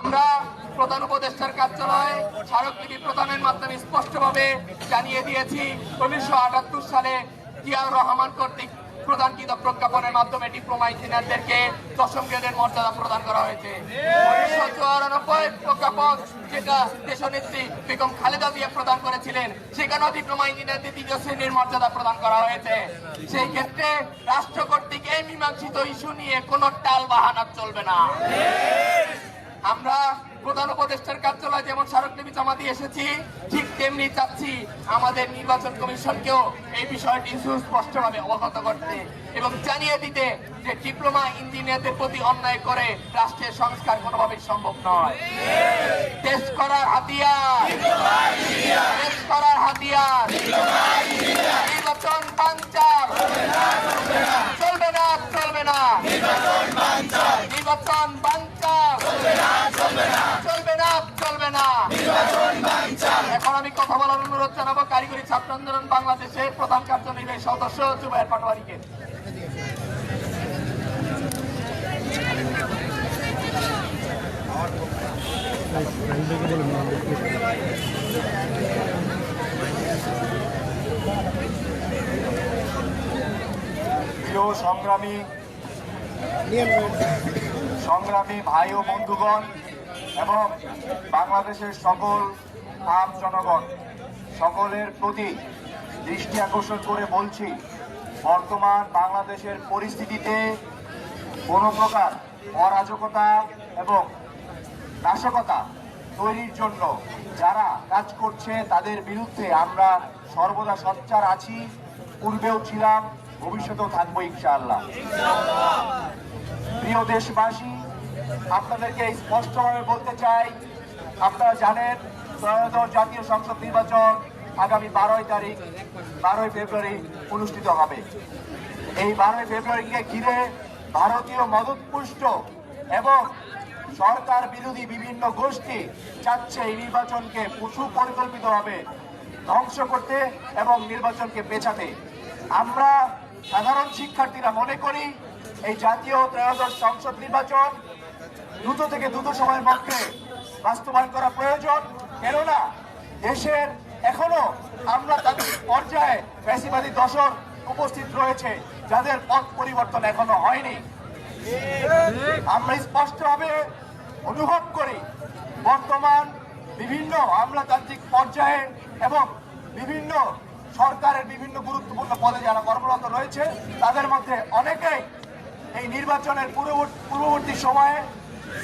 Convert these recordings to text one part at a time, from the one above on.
আমরা প্রধান উপদেষ্টার কার্যালয়ে স্মারকলিপি প্রদানের মাধ্যমে স্পষ্টভাবে জানিয়ে দিয়েছি, উনিশশো আটাত্তর সালে জিয়াউর রহমান কর্তৃক প্রদানকৃত প্রজ্ঞাপনের মাধ্যমে ডিপ্লোমা ইঞ্জিনিয়ারদেরকে দশম গ্রেডের মর্যাদা প্রদান করা হয়েছে। উনিশশো চুরানব্বই প্রজ্ঞাপন যেটা দেশনেত্রী বেগম খালেদা জিয়া প্রদান করেছিলেন, সেখানেও ডিপ্লোমা ইঞ্জিনিয়ারদের দ্বিতীয় শ্রেণির মর্যাদা প্রদান করা হয়েছে। সেই ক্ষেত্রে রাষ্ট্র কর্তৃক এই মীমাংসিত ইস্যু নিয়ে কোনো টাল বাহানা চলবে না। আমরা প্রধান উপদেষ্টার কার্যালয় যেমন স্মারকলিপি জমা দিয়ে এসেছি, ঠিক তেমনি চাচ্ছি আমাদের নির্বাচন কমিশনকেও এই বিষয়টি সুস্পষ্টভাবে অবগত করতে এবং জানিয়ে দিতে যে ডিপ্লোমা ইঞ্জিনিয়ারদের প্রতি অন্যায় করে রাষ্ট্রের সংস্কার কোনোভাবেই সম্ভব নয়। দেশ করার হাতিয়ার। দেশ করার হাতিয়ার। নির্বাচন পাঞ্চাল চলবে না চলবে না নির্বাচন বাঞ্চাল চলবে না চলবে না এখন আমি কথা বলার অনুরোধ জানাব, কারিগরি ছাত্র আন্দোলন বাংলাদেশের প্রধান কার্যনির্বাহী সদস্য জুবাইর পাটোয়ারিকে। সংগ্রামী সংগ্রামী ভাই ও বন্ধুগণ, এবং বাংলাদেশের সকল আম জনগণ, সকলের প্রতি দৃষ্টি আকর্ষণ করে বলছি, বর্তমান বাংলাদেশের পরিস্থিতিতে কোনো প্রকার অরাজকতা এবং নাশকতা তৈরির জন্য যারা কাজ করছে তাদের বিরুদ্ধে আমরা সর্বদা সচ্চার আছি, পূর্বেও ছিলাম, ভবিষ্যতেও থাকব ইনশাআল্লাহ। প্রিয় দেশবাসী, আপনাদেরকে স্পষ্টভাবে বলতে চাই, আপনারা জানেন ত্রয়োদশ জাতীয় সংসদ নির্বাচন আগামী বারোই তারিখ, বারোই ফেব্রুয়ারি অনুষ্ঠিত হবে। এই বারোই ফেব্রুয়ারিকে ঘিরে ভারতীয় মদতপুষ্ট এবং সরকার বিরোধী বিভিন্ন গোষ্ঠী চাচ্ছে এই নির্বাচনকে সুপরিকল্পিতভাবে ধ্বংস করতে এবং নির্বাচনকে পেছাতে। আমরা সাধারণ শিক্ষার্থীরা মনে করি, এই জাতীয় ত্রয়োদশ সংসদ নির্বাচন দ্রুত থেকে দ্রুত সময়ের মধ্যে বাস্তবায়ন করা প্রয়োজন। দেশের এখনও আমরা তাদের পর্যায়ে ফ্যাসিবাদী দশর উপস্থিত রয়েছে, যাদের পথ পরিবর্তন এখনও হয়নি। আমরা স্পষ্টভাবে অনুভব করি, বর্তমান বিভিন্ন আমলাতান্ত্রিক পর্যায়ে এবং বিভিন্ন সরকারের বিভিন্ন গুরুত্বপূর্ণ পদে যারা কর্মরত রয়েছে, তাদের মধ্যে অনেকেই এই নির্বাচনের পূর্ববর্তী সময়ে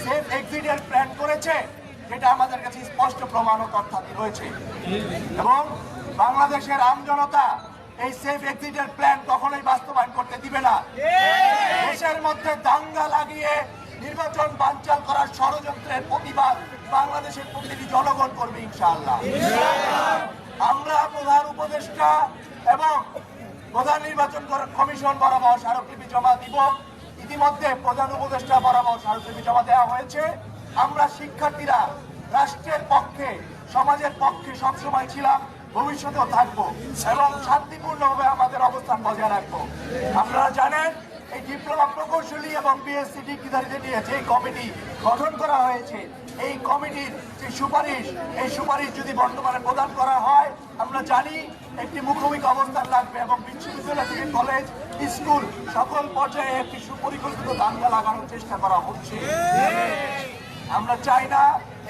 সেফ এক্সিডেন্ট প্ল্যান করেছে। যেটা আমাদের কাছে স্পষ্ট প্রমাণ ও তথ্যাদি রয়েছে। এবং বাংলাদেশের আমজনতা এই সেফ এক্সিডেন্ট প্ল্যান কখনোই বাস্তবায়ন করতে দিবে না। দেশের মধ্যে দাঙ্গা লাগিয়ে নির্বাচন বানচাল করার ষড়যন্ত্রের প্রতিবাদ বাংলাদেশের প্রতিটি জনগণ করবে ইনশাআল্লাহ। আমরা প্রধান উপদেষ্টা এবং প্রধান নির্বাচন কমিশন বরাবর স্মারকলিপি জমা দিব। ইতিমধ্যে প্রধান উপদেষ্টা বরাবর স্মারকলিপি জমা দেওয়া হয়েছে। আমরা শিক্ষার্থীরা রাষ্ট্রের পক্ষে, সমাজের পক্ষে সবসময় ছিলাম, ভবিষ্যতেও থাকব এবং শান্তিপূর্ণভাবে আমাদের অবস্থান বজায় রাখব। আপনারা জানেন, এই ডিপ্লোমা প্রকৌশলী এবং বিএসসি ডিগ্রিধারীদের নিয়ে যে কমিটি গঠন করা হয়েছে, এই কমিটির যে সুপারিশ, এই সুপারিশ যদি বর্তমানে প্রদান করা হয়, আমরা জানি একটি মুখোমুখি অবস্থান লাগবে এবং বিশ্ববিদ্যালয় থেকে কলেজ, স্কুল, সকল পর্যায়ে একটি সুপরিকল্পিত দাঙ্গা লাগানোর চেষ্টা করা হচ্ছে। আমরা চাই না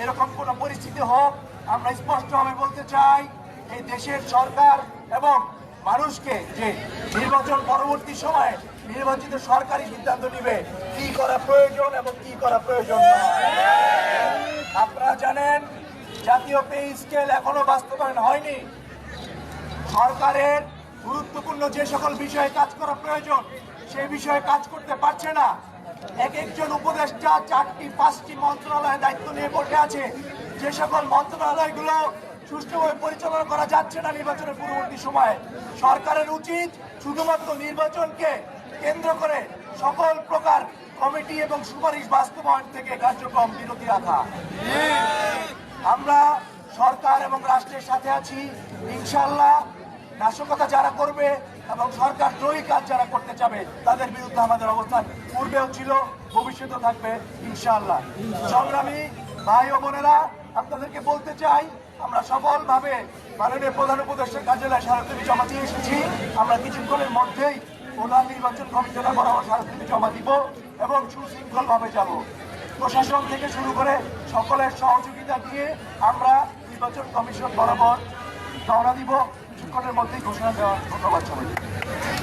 এরকম কোন পরিস্থিতি হোক। আমরা স্পষ্টভাবে বলতে চাই, এই দেশের সরকার এবং মানুষকে যে নির্বাচন পরবর্তী সময়ে নির্বাচিত সরকারি সিদ্ধান্ত নিবে, কি করা প্রয়োজন এবং কি করা প্রয়োজন আপনারা জানেন, জাতীয় পে স্কেল এখনও বাস্তবায়ন হয়নি। সরকারের গুরুত্বপূর্ণ যে সকল বিষয়ে কাজ করা প্রয়োজন, সেই বিষয়ে কাজ করতে পারছে না। এক একজন উপদেষ্টা চারটি, পাঁচটি মন্ত্রণালয়ের দায়িত্ব নিয়ে বসে আছে। যে সকল মন্ত্রণালয়গুলো সুষ্ঠুভাবে পরিচালনা করা যাচ্ছে না নির্বাচনের পূর্ববর্তী সময়ে, সরকারের উচিত শুধুমাত্র নির্বাচনকে কেন্দ্র করে সকল প্রকার কমিটি এবং সুপারিশ বাস্তবায়ন থেকে কার্যক্রম বিরতি রাখা। আমরা সরকার এবং রাষ্ট্রের সাথে আছি। ইনশাল্লাহ নাশকতা যারা করবে এবং সরকার দ্রোহী কাজ যারা করতে চাবে, তাদের বিরুদ্ধে আমাদের অবস্থান পূর্বেও ছিল, ভবিষ্যতেও থাকবে, ইনশাআল্লাহ। সংগ্রামী ভাই ও বোনেরা, আপনাদেরকে বলতে চাই, আমরা সফলভাবে মাননীয় প্রধান উপদেষ্টার কার্যালয়ে স্মারকলিপি জমা দিয়ে এসেছি। আমরা কিছুক্ষণের মধ্যেই প্রধান নির্বাচন কমিশনের বরাবর স্মারকলিপি জমা দিব এবং সুশৃঙ্খলভাবে যাব। প্রশাসন থেকে শুরু করে সকলের সহযোগিতা দিয়ে আমরা নির্বাচন কমিশন বরাবর রওনা দিব। কিছুক্ষণের মধ্যেই ঘোষণা দেওয়া ধন্যবাদ সবাই